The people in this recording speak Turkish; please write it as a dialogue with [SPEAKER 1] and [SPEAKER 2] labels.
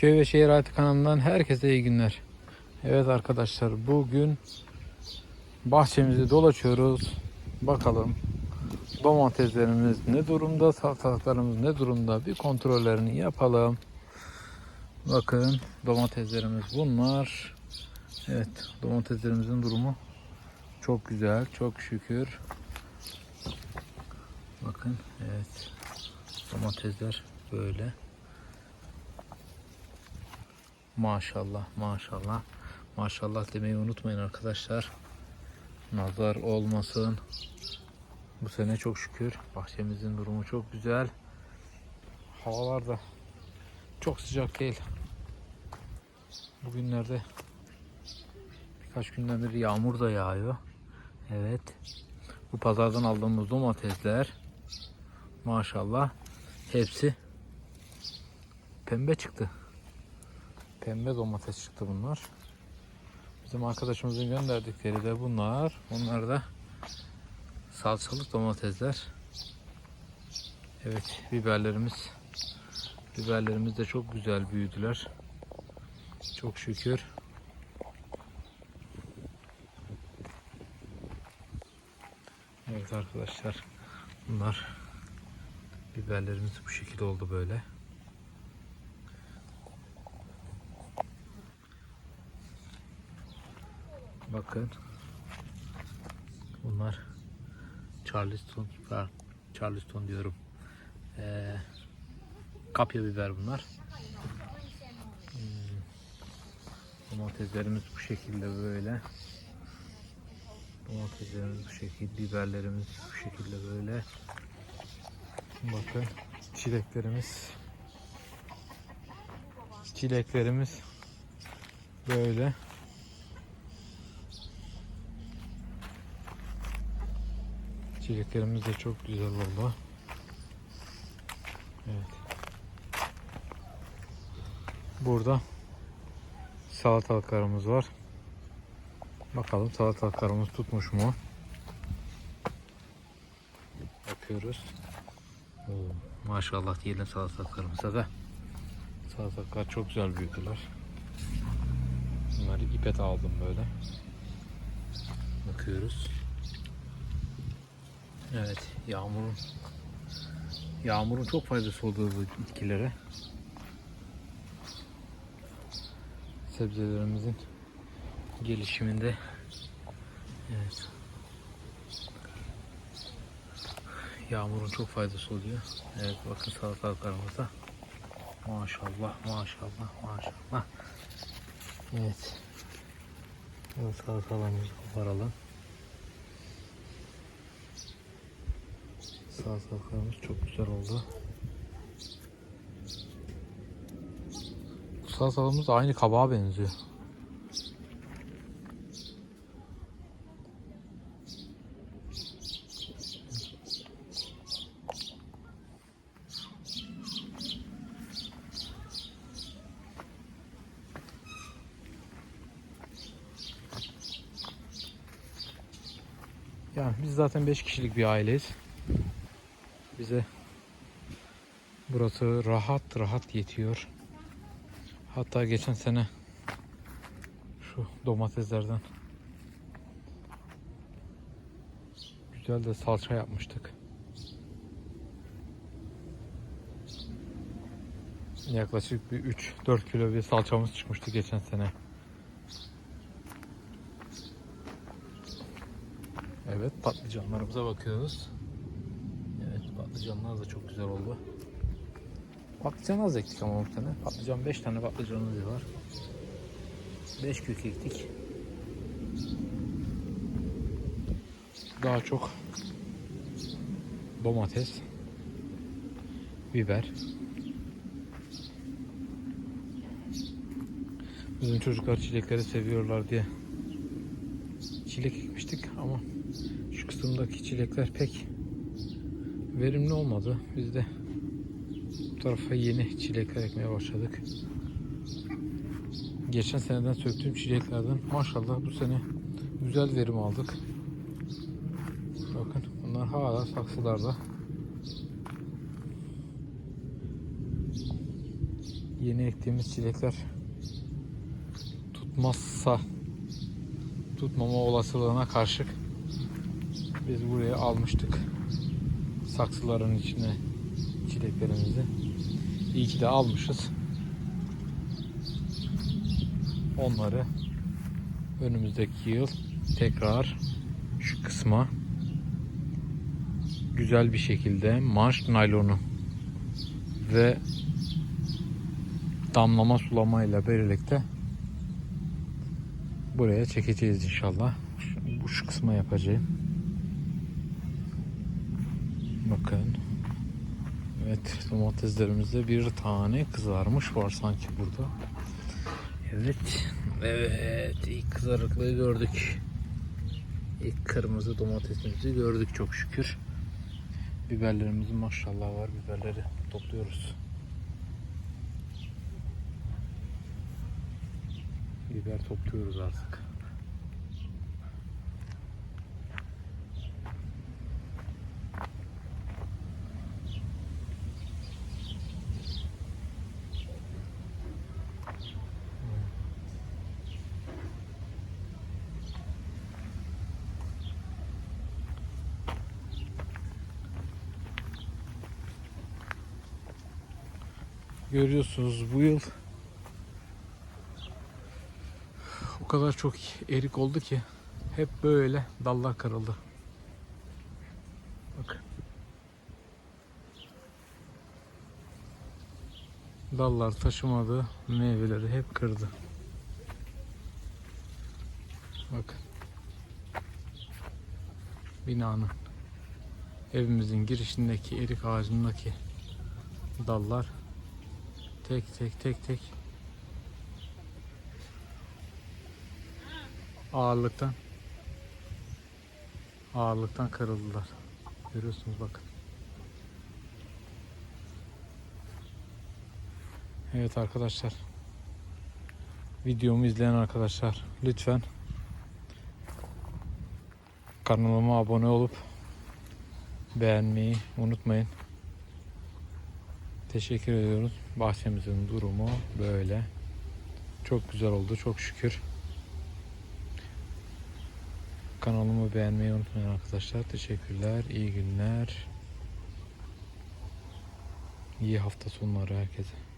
[SPEAKER 1] Köy ve Şehir Hayatı kanalından herkese iyi günler. Evet arkadaşlar bugün bahçemizi dolaşıyoruz. Bakalım domateslerimiz ne durumda, salatalıklarımız ne durumda bir kontrollerini yapalım. Bakın domateslerimiz bunlar. Evet domateslerimizin durumu çok güzel, çok şükür. Bakın evet domatesler böyle. Maşallah maşallah. Maşallah demeyi unutmayın arkadaşlar. Nazar olmasın. Bu sene çok şükür bahçemizin durumu çok güzel. Havalar da çok sıcak değil. Bugünlerde birkaç günden beri yağmur da yağıyor. Evet. Bu pazardan aldığımız domatesler maşallah hepsi pembe çıktı. Pembe domates çıktı bunlar. Bizim arkadaşımızın gönderdikleri de bunlar. Bunlar da salçalık domatesler. Evet biberlerimiz biberlerimiz de çok güzel büyüdüler. Çok şükür. Evet arkadaşlar bunlar biberlerimiz bu şekilde oldu böyle. Bakın. Bunlar Charleston, ha, Charleston diyorum. Ee, kapya biber bunlar. Hmm. Domateslerimiz bu şekilde böyle. Domateslerimiz bu şekilde, biberlerimiz bu şekilde böyle. Bakın çileklerimiz. Çileklerimiz böyle. Çileklerimiz de çok güzel oldu. Evet. Burada salatalıklarımız var. Bakalım salatalıklarımız tutmuş mu? Bakıyoruz. Oo, maşallah diyelim salatalıklarımıza da. Salatalıklar çok güzel büyüdüler. Bunları ipet aldım böyle. Bakıyoruz. Evet, yağmurun yağmurun çok faydası olduğu bu bitkilere. Sebzelerimizin gelişiminde evet. Yağmurun çok faydası oluyor. Evet bakın salatalıklarımızda. Maşallah, maşallah, maşallah. Evet. Salatalarımızı koparalım. Salatalıklarımız çok güzel oldu. Bu salatalarımız da aynı kabağa benziyor. Yani biz zaten 5 kişilik bir aileyiz. Bize burası rahat rahat yetiyor. Hatta geçen sene şu domateslerden güzel de salça yapmıştık. Yaklaşık bir 3-4 kilo bir salçamız çıkmıştı geçen sene. Evet patlıcanlarımıza bakıyoruz. Patlıcanlar da çok güzel oldu. Patlıcan az ektik ama bu sene. Patlıcan 5 tane patlıcanımız var. 5 kök ektik. Daha çok domates, biber. Bizim çocuklar çilekleri seviyorlar diye çilek ekmiştik ama şu kısımdaki çilekler pek verimli olmadı. Biz de bu tarafa yeni çilekler ekmeye başladık. Geçen seneden söktüğüm çileklerden maşallah bu sene güzel verim aldık. Bakın bunlar hala saksılarda. yeni ektiğimiz çilekler tutmazsa tutmama olasılığına karşı biz buraya almıştık saksıların içine çileklerimizi. İyi ki de almışız. Onları önümüzdeki yıl tekrar şu kısma güzel bir şekilde marş naylonu ve damlama sulama ile birlikte buraya çekeceğiz inşallah. Şu, şu kısma yapacağım. Bakın. Evet domateslerimizde bir tane kızarmış var sanki burada. Evet. Evet ilk kızarıklığı gördük. İlk kırmızı domatesimizi gördük çok şükür. Biberlerimizin maşallah var. Biberleri topluyoruz. Biber topluyoruz artık. Görüyorsunuz bu yıl o kadar çok erik oldu ki hep böyle dallar kırıldı. Bak. Dallar taşımadı, meyveleri hep kırdı. Bak. Binanın evimizin girişindeki erik ağacındaki dallar Tek tek tek tek. Ağırlıktan ağırlıktan kırıldılar. Görüyorsunuz bakın. Evet arkadaşlar. Videomu izleyen arkadaşlar lütfen kanalıma abone olup beğenmeyi unutmayın. Teşekkür ediyoruz. Bahçemizin durumu böyle. Çok güzel oldu çok şükür. Kanalımı beğenmeyi unutmayın arkadaşlar. Teşekkürler. İyi günler. İyi hafta sonları herkese.